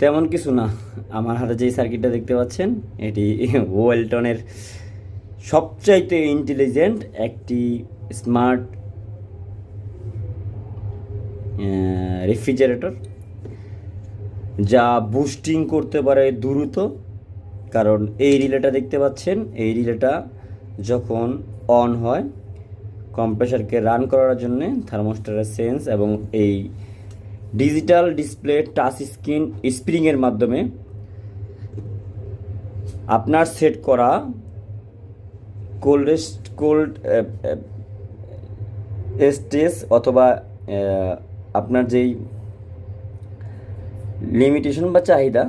তেমন কিছু না। আমার হাতে যেই সার্কিটটা দেখতে পাচ্ছেন, এটি ওয়েলটনের সবচাইতে ইন্টেলিজেন্ট একটি স্মার্ট রেফ্রিজারেটর যা বুস্টিং করতে পারে দ্রুত। কারণ এই রিলেটা দেখতে পাচ্ছেন, এই রিলেটা যখন অন হয় কম্প্রেসারকে রান করার জন্য থার্মোস্টারের সেন্স এবং এই ডিজিটাল ডিসপ্লে টাচ স্ক্রিন স্প্রিংয়ের মাধ্যমে আপনার সেট করা কোল্ডেস্ট কোল্ড স্টেজ অথবা আপনার যেই লিমিটেশন বা চাহিদা,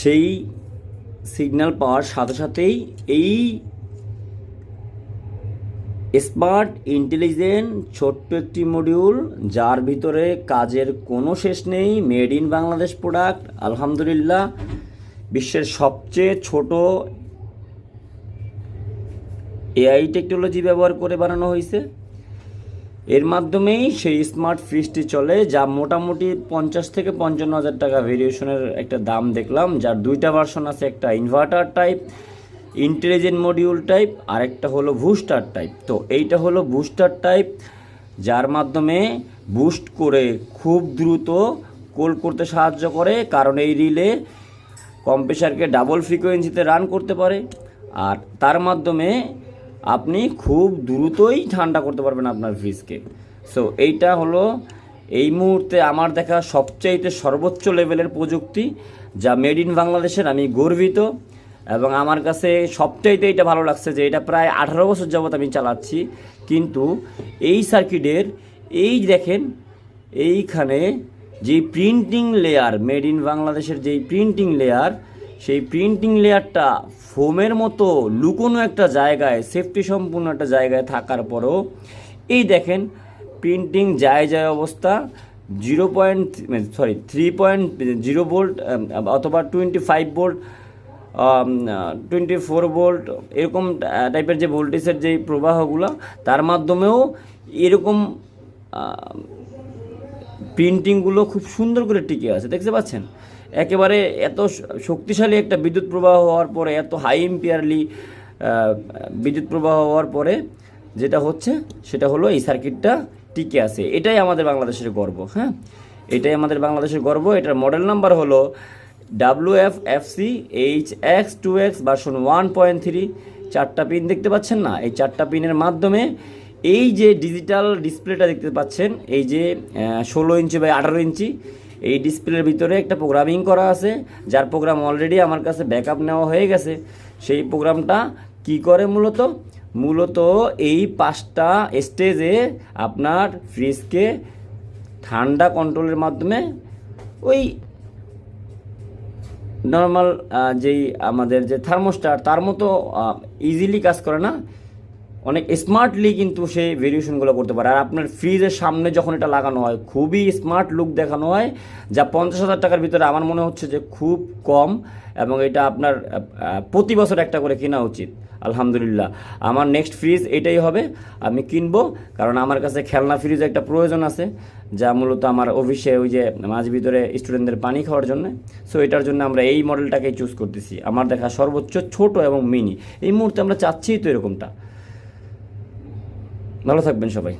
সেই সিগন্যাল পাওয়ার সাথে সাথেই এই স্মার্ট, ইন্টেলিজেন্ট, ছোট্ট একটি মডিউল, যার ভিতরে কাজের কোনো শেষ নেই, মেড ইন বাংলাদেশ প্রোডাক্ট, আলহামদুলিল্লাহ। বিশ্বের সবচেয়ে ছোট এআই টেকনোলজি ব্যবহার করে বানানো হয়েছে। এর মাধ্যমেই সেই স্মার্ট ফ্রিজটি চলে, যা মোটামুটি পঞ্চাশ থেকে পঞ্চান্ন হাজার টাকা ভেরিয়েশনের একটা দাম দেখলাম, যার দুইটা ভার্সন আছে, একটা inverter type intelligent module type আর একটা হলো বুস্টার টাইপ তো এইটা হলো বুস্টার টাইপ যার মাধ্যমে বুস্ট করে খুব দ্রুত কোল করতে সাহায্য করে, কারণ এই রিলে কম্প্রেসারকে ডাবল ফ্রিকোয়েন্সিতে রান করতে পারে। আর তার মাধ্যমে আপনি খুব দ্রুতই ঠান্ডা করতে পারবেন আপনার ফ্রিজকে সো এইটা হলো এই মুহূর্তে আমার দেখা সবচাইতে সর্বোচ্চ লেভেলের প্রযুক্তি, যা মেড ইন বাংলাদেশের, আমি গর্বিত। এবং আমার কাছে সবচাইতে এটা ভালো লাগছে যে এটা প্রায় আঠারো বছর যাবত আমি চালাচ্ছি। কিন্তু এই সার্কিটের এই দেখেন, এইখানে যে প্রিন্টিং লেয়ার মেড ইন বাংলাদেশের যেই প্রিন্টিং লেয়ার সেই প্রিন্টিং লেয়ারটা ফোমের মতো লুকোনো একটা জায়গায় সেফটি সম্পূর্ণ একটা জায়গায় থাকার পরও এই দেখেন প্রিন্টিং যায় যায় অবস্থা zero point sorry three point zero volt অথবা twenty five volt twenty four volt এরকম টাইপের যে ভোল্টেজের যে প্রবাহগুলো, তার মাধ্যমেও এরকম প্রিন্টিংগুলো খুব সুন্দর করে টিকে আছে, দেখতে পাচ্ছেন? একেবারে এত শক্তিশালী একটা বিদ্যুৎ প্রবাহ হওয়ার পরে, এত হাই এম্পিয়ারলি বিদ্যুৎ প্রবাহ হওয়ার পরে, যেটা হচ্ছে, সেটা হলো এই সার্কিটটা টিকে আছে। এটাই আমাদের বাংলাদেশের গর্ব হ্যাঁ? এটাই আমাদের বাংলাদেশের গর্ব, এটার মডেল নাম্বার হলো W F F C H X two X version one point three চারটা পিন দেখতে পাচ্ছেন না? এই চারটা পিনের মাধ্যমে এই যে ডিজিটাল ডিসপ্লেটা দেখতে পাচ্ছেন, এই যে ষোলো ইঞ্চি বাই আঠারো ইঞ্চি এই ডিসপ্লের ভিতরে একটা প্রোগ্রামিং করা আছে, যার প্রোগ্রাম অলরেডি আমার কাছে ব্যাকআপ নেওয়া হয়ে গেছে। সেই প্রোগ্রামটা কি করে মূলত? মূলত এই পাঁচটা স্টেজে আপনার ফ্রিজকে ঠান্ডা কন্ট্রোলের মাধ্যমে ওই নর্মাল যেই আমাদের যে থার্মোস্টার তার মতো ইজিলি কাজ করে না। অনেক স্মার্টলি কিন্তু সেই ভেরিয়েশনগুলো করতে পারে। আর আপনার ফ্রিজের সামনে যখন এটা লাগানো হয়, খুবই স্মার্ট লুক দেখানো হয়, যা পঞ্চাশ হাজার টাকার ভিতরে আমার মনে হচ্ছে যে খুব কম এবং এটা আপনার প্রতি বছর একটা করে কেনা উচিত, আলহামদুলিল্লাহ। আমার নেক্সট ফ্রিজ এটাই হবে, আমি কিনবো, কারণ আমার কাছে খেলনা ফ্রিজ একটা প্রয়োজন আছে, যা মূলত আমার অফিসে ওই যে মাঝ ভিতরে স্টুডেন্টদের পানি খাওয়ার জন্য। সো এটার জন্য আমরা এই মডেলটাকেই চুজ করতেছি। আমার দেখা সর্বোচ্চ ছোট এবং মিনি এই মুহূর্তে আমরা চাচ্ছি তো এরকমটা। ভালো থাকবেন সবাই।